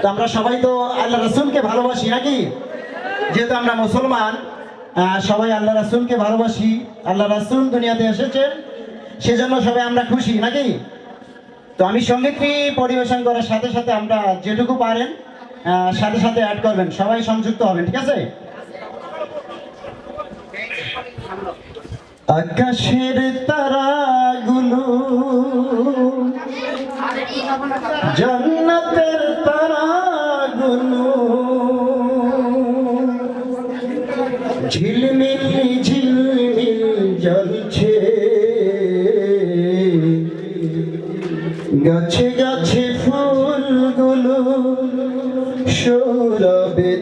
তো আমরা সবাই তো আল্লাহ রসুলকে ভালোবাসি নাকি? যেহেতু আমরা মুসলমান সবাই আল্লাহ রাসুলকে ভালোবাসি। আল্লাহ রাসুল দুনিয়াতে এসেছেন সেজন্য সবাই আমরা খুশি নাকি? তো আমি সঙ্গীতটি পরিবেশন করার সাথে সাথে আমরা যেটুকু পারেন সাথে সাথে অ্যাড করবেন। সবাই সংযুক্ত হবেন ঠিক আছে? আকাশের তারাগুলো জান্নাতের তারাগুলো ঝিলমিল ঝিলমিল জ্বলছে। গাছে গাছে ফুলগুলো সৌরভে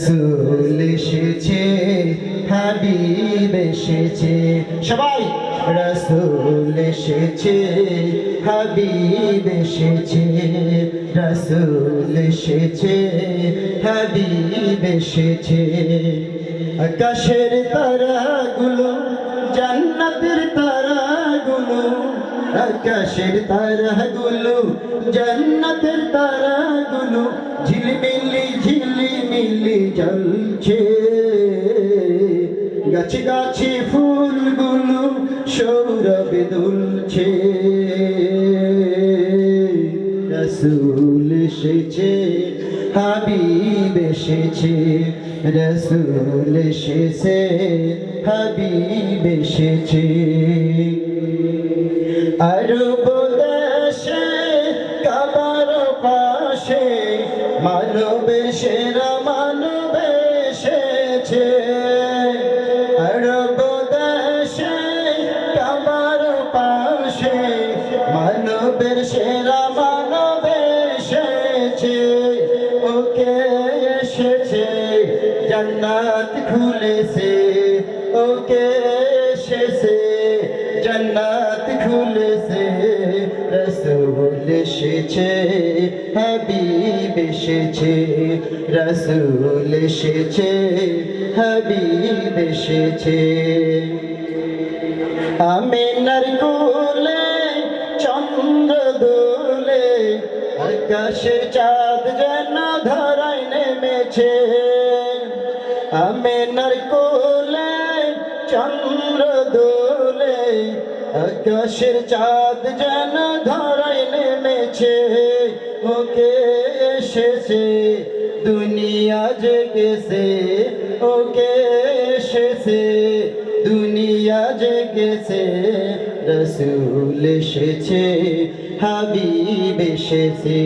রসুল এসেছে, হাবিব এসেছে। সবাই, রসুল এসেছে, হাবিব এসেছে। রসুল এসেছে, হাবিব এসেছে। আকাশের তারাগুলো, জান্নাতের তারাগুলো, আকাশের তারাগুলো, জান্নাতের তারাগুলো, ঝিলমিলি জ্বলছে গাছে গাছে ফুলগুলো সৌরভে দুলছে। রসুল এসেছে, হাবিব এসেছে, রসুল এসেছে, হাবিব এসেছে। আরব দেশে কাবার পাশে, মানবের সেরা মানবের সেরা, মানব এসেছে। ওকে এসেছে, জান্নাত খুলেছে। ওকে এসেছে, জান্নাত খুলেছে। রসুল এসেছে, হাবিব এসেছে। রসুল এসেছে, হাবিব এসেছে। আমিনার কোলে চন্দ্র দোলে আকাশের চাঁদ যেন ধরায় নেমেছে। আমিনার কোলে, চন্দ্র দোলে আকাশের চাঁদ যেন ধরায় নেমেছে। ওকে এসেছে, দুনিয়া জেগেছে। ওকে এসেছে, দুনিয়া জেগেছে। রসুল এসেছে, হাবিব এসেছে,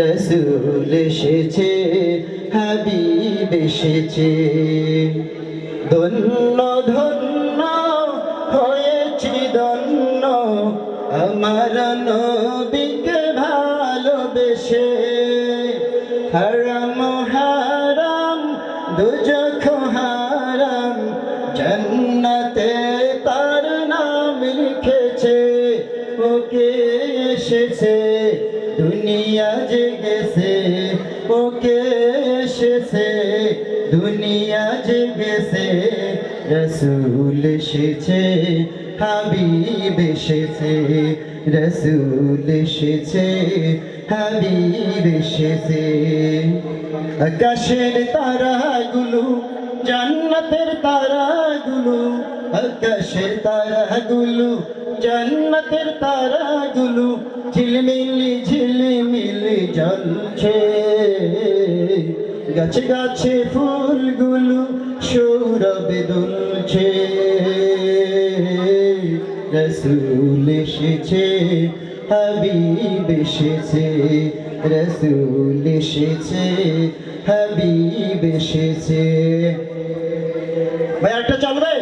রসুল এসেছে, হাবিব এসেছে। ধন্য ধন্য হয়েছি ধন্য, আমার নবীকে ভালোবেসে। হারাম হারাম দুজখ হারাম জন্নতে এসেছে, দুনিয়া জেগেছে, ওকে এসেছে, দুনিয়া জেগেছে, রসুল এসেছে, হাবিব এসেছে, রসুল এসেছে, হাবিব এসেছে। আকাশের তারাগুলো, জান্নাতের তারাগুলো, আকাশের তারাগুলো, জান্নাতের তারাগুলো ঝিলমিলি ঝিলমিলি জ্বলছে গাছে গাছে ফুলগুলো সৌরভে দুলছে। রসুল এসেছে, হাবিব এসেছে, রসুল এসেছে, হাবিব এসেছে। চলবে